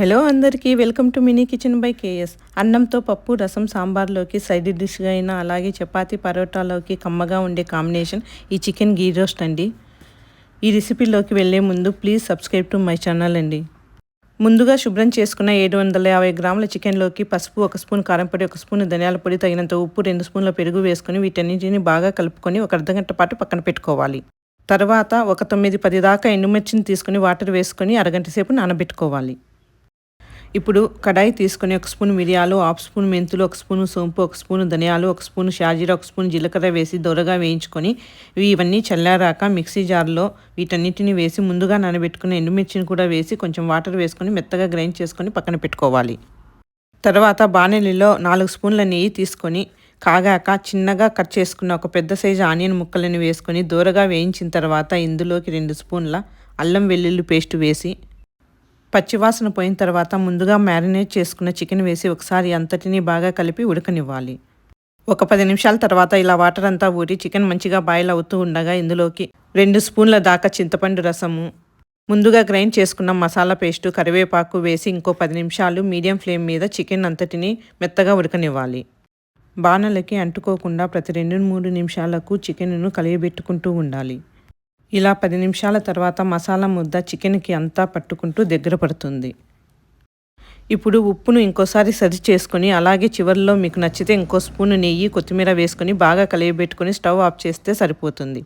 Hello అందరికీ welcome to mini kitchen by K S. అన్నంతో పప్పు రసం సాంబార్లోకి సైడ్ డిష్గా అయినా అలాగే చపాతి పరోటాలోకి కమ్మగా ఉండే కాంబినేషన్ ఈ చికెన్ గీ రోస్ట్ అండి. ఈ రెసిపీలోకి వెళ్ళే ముందు please subscribe to my channel అండి. ముందుగా శుభ్రం చేసుకున్న ఏడు వందల యాభై గ్రాముల చికెన్లోకి పసుపు ఒక స్పూన్ కారం పొడి ఒక స్పూన్ ధనియాల పొడి తగినంత ఉప్పు రెండు స్పూన్ల పెరుగు వేసుకొని వీటన్నింటిని బాగా కలుపుకొని ఒక అర్ధగంట పాటు పక్కన పెట్టుకోవాలి. తర్వాత ఒక తొమ్మిది పది దాకా ఎండుమిర్చిని తీసుకొని వాటర్ వేసుకొని అరగంట సేపు నానబెట్టుకోవాలి. ఇప్పుడు కడాయి తీసుకొని ఒక స్పూన్ మిరియాలు హాఫ్ స్పూన్ మెంతులు ఒక స్పూన్ సోంపు ఒక స్పూన్ ధనియాలు ఒక స్పూన్ షాజీరా ఒక స్పూన్ జీలకర్ర వేసి దొరగా వేయించుకొని ఇవన్నీ చల్లారాక మిక్సీ జార్లో వీటన్నిటిని వేసి ముందుగా నానబెట్టుకున్న ఎండుమిర్చిని కూడా వేసి కొంచెం వాటర్ వేసుకొని మెత్తగా గ్రైండ్ చేసుకొని పక్కన పెట్టుకోవాలి. తర్వాత బాణలిలో నాలుగు స్పూన్ల నెయ్యి తీసుకొని కాగాక చిన్నగా కట్ చేసుకున్న ఒక పెద్ద సైజు ఆనియన్ ముక్కలను వేసుకొని దూరగా వేయించిన తర్వాత ఇందులోకి రెండు స్పూన్ల అల్లం వెల్లుల్లి పేస్ట్ వేసి పచ్చివాసన పోయిన తర్వాత ముందుగా మ్యారినేట్ చేసుకున్న చికెన్ వేసి ఒకసారి అంతటినీ బాగా కలిపి ఉడకనివ్వాలి. ఒక పది నిమిషాల తర్వాత ఇలా వాటర్ అంతా ఊరి చికెన్ మంచిగా బాయిల్ అవుతూ ఉండగా ఇందులోకి రెండు స్పూన్ల దాకా చింతపండు రసము ముందుగా గ్రైండ్ చేసుకున్న మసాలా పేస్టు కరివేపాకు వేసి ఇంకో పది నిమిషాలు మీడియం ఫ్లేమ్ మీద చికెన్ అంతటిని మెత్తగా ఉడకనివ్వాలి. బాణలకి అంటుకోకుండా ప్రతి రెండు మూడు నిమిషాలకు చికెన్ను కలియబెట్టుకుంటూ ఉండాలి. ఇలా పది నిమిషాల తర్వాత మసాలా ముద్ద చికెన్కి అంతా పట్టుకుంటూ దగ్గర పడుతుంది. ఇప్పుడు ఉప్పును ఇంకోసారి సరి చేసుకొని అలాగే చివరిలో మీకు నచ్చితే ఇంకో స్పూన్ నెయ్యి కొత్తిమీర వేసుకొని బాగా కలియబెట్టుకొని స్టవ్ ఆఫ్ చేస్తే సరిపోతుంది.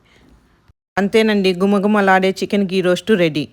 అంతేనండి గుమగుమలాడే చికెన్ గీ రోస్టు రెడీ.